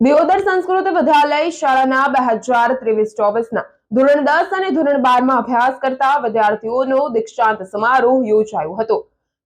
દિયોદર સંસ્કૃત વિદ્યાલય શાળાના બે હજાર ત્રેવીસ ચોવીસના ધોરણ દસ અને ધોરણ બારમાં અભ્યાસ કરતા વિદ્યાર્થીઓનો દીક્ષાંત સમારોહ યોજાયો હતો,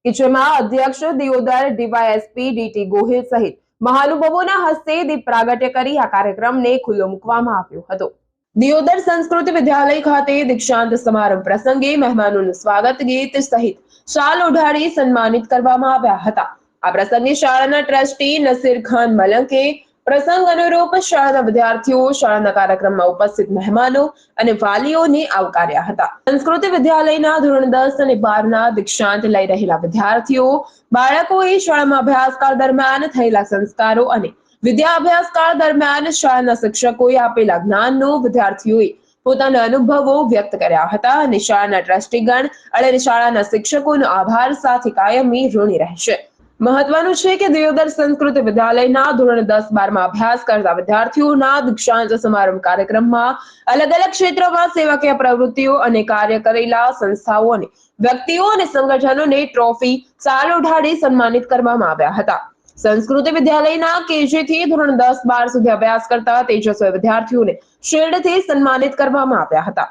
કે જેમાં અધ્યક્ષ દિયોદર ડીવાયએસપી ડીટી ગોહિલ સહિત મહાનુભાવોના હસ્તે દીપ પ્રાગટ્ય કરી આ કાર્યક્રમને ખુલ્લો મૂકવામાં આવ્યો હતો. દિયોદર સંસ્કૃત વિદ્યાલય ખાતે દીક્ષાંત સમારંભ પ્રસંગે મહેમાનોનું સ્વાગત ગીત સહિત શાલ ઓઢાડી સન્માનિત કરવામાં આવ્યા હતા. આ પ્રસંગે શાળાના ટ્રસ્ટી નસીર ખાન મલંકે પ્રસંગ અનુરૂપ શાળાના વિદ્યાર્થીઓ શાળાના કાર્યક્રમમાં ઉપસ્થિત મહેમાનો અને વાલીઓને આવકાર્યા હતા. સંસ્કૃતિ વિદ્યાલયના ધોરણ દસ અને બારના દીક્ષાંત લઈ રહેલા વિદ્યાર્થીઓ, બાળકોએ શાળામાં અભ્યાસકાળ દરમિયાન થયેલા સંસ્કારો અને વિદ્યા અભ્યાસકાળ દરમિયાન શાળાના શિક્ષકોએ આપેલા જ્ઞાનનો વિદ્યાર્થીઓએ પોતાના અનુભવો વ્યક્ત કર્યા હતા અને શાળાના ટ્રસ્ટીગણ અને શાળાના શિક્ષકોનો આભાર સાથે કાયમી ઋણી રહેશે. મહત્વનું છે કે દિયોદર સંસ્કૃત વિદ્યાલયના ધોરણ દસ બારમાં અભ્યાસ કરતા વિદ્યાર્થીઓના દીક્ષાંત સમારંભ કાર્યક્રમમાં અલગ અલગ ક્ષેત્રોમાં સેવાકીય પ્રવૃત્તિઓ અને કાર્ય કરેલા સંસ્થાઓ અને વ્યક્તિઓ અને સંગઠનોને ટ્રોફી, સાલ ઉઠાડી સન્માનિત કરવામાં આવ્યા હતા. સંસ્કૃત વિદ્યાલયના કેજી થી ધોરણ દસ બાર સુધી અભ્યાસ કરતા તેજસ્વી વિદ્યાર્થીઓને શિલ્ડથી સન્માનિત કરવામાં આવ્યા હતા.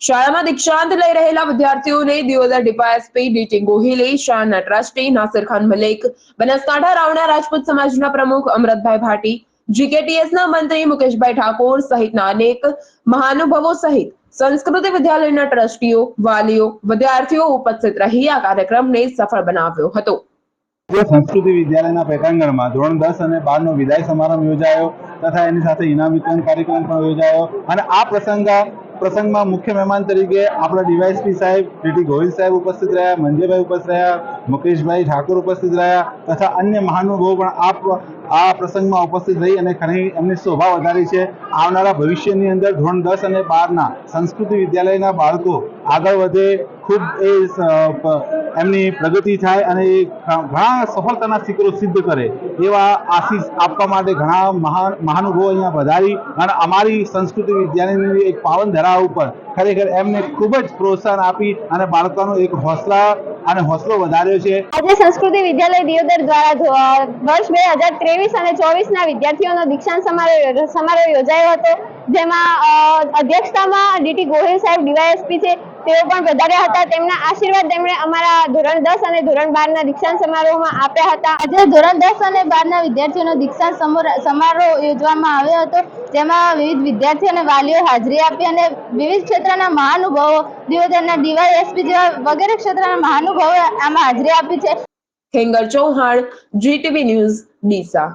શાળામાં દીક્ષાંત લઈ રહેલા વિદ્યાર્થીઓને દિયોદર ડીવાયએસપી ડીટી ગોહિલે શાળાના ટ્રસ્ટી નાસિર ખાન મલેક, બનાસકાંઠા રાવણા રાજપૂત સમાજના પ્રમુખ અમરતભાઈ ભાટી, જીકેટીએસના મંત્રી મુકેશભાઈ ઠાકોર સહિતના અનેક મહાનુભાવો સહિત સંસ્કૃતિ વિદ્યાલયના ટ્રસ્ટીઓ, વાલીઓ, વિદ્યાર્થીઓ ઉપસ્થિત રહી આ કાર્યક્રમને સફળ બનાવ્યો હતો. સંસ્કૃતિ વિદ્યાલયના પેટાંગણમાં ધોરણ દસ અને બારનો વિદાય સમારંભ યોજાયો તથા એની સાથે ઇનામ વિતરણ કાર્યક્રમ પણ યોજાયો. અને આ પ્રસંગ પ્રસંગમાં મુખ્ય મહેમાન તરીકે આપણા ડીવાયસપી સાહેબ ડીટી ગોહિલ સાહેબ ઉપસ્થિત રહ્યા મંજયભાઈ ઉપસ્થિત રહ્યા, મુકેશભાઈ ઠાકોર ઉપસ્થિત રહ્યા તથા અન્ય મહાનુભાવો પણ આપ, આ પ્રસંગમાં ઉપસ્થિત રહી અને ઘણી એમની શોભા વધારી છે. આવનારા ભવિષ્યની અંદર ધોરણ દસ અને બારના સંસ્કૃતિ વિદ્યાલયના બાળકો આગળ વધે ખૂબ એ એમની પ્રગતિ થાય અને એ ઘણા સફળતાના શિખરો સિદ્ધ કરે એવા આશીષ આપવા માટે ઘણા મહાન મહાનુભાવો અહીંયા વધારી અને અમારી સંસ્કૃતિ વિદ્યાલયની એક પાવન ધરા ઉપર ખરેખર એમને ખૂબ જ પ્રોત્સાહન આપી અને બાળકોનો એક હોસલા અને હોસલો વધાર્યો છે. આજે સંસ્કૃતિ વિદ્યાલય દિયોદર દ્વારા વર્ષ બે હજાર ત્રેવીસ અને ચોવીસ ના વિદ્યાર્થીઓનો દીક્ષાંત સમારોહ સમારોહ યોજાયો હતો. જેમાં અધ્યક્ષતામાં ડીટી ગોહિલ સાહેબ, ડીવાયએસપી છે તેઓ પણ પધાર્યા હતા. તેમના આશીર્વાદ તેમણે અમારા ધોરણ દસ અને ધોરણ બાર ના દીક્ષાંત સમારોહમાં આપ્યા હતા. આજે ધોરણ દસ અને બાર ના વિદ્યાર્થીઓનો દીક્ષાંત સમારોહ યોજવામાં આવ્યો હતો. જેમાં વિવિધ વિદ્યાર્થીઓ અને વાલીઓ હાજરી આપી અને વિવિધ ક્ષેત્રના મહાનુભાવો, દિયોદરના ડીવાયએસપી જેવા વગેરે ક્ષેત્રના મહાનુભાવોએ આમાં હાજરી આપી છે. Khengar Chauhan GTV news Deesa.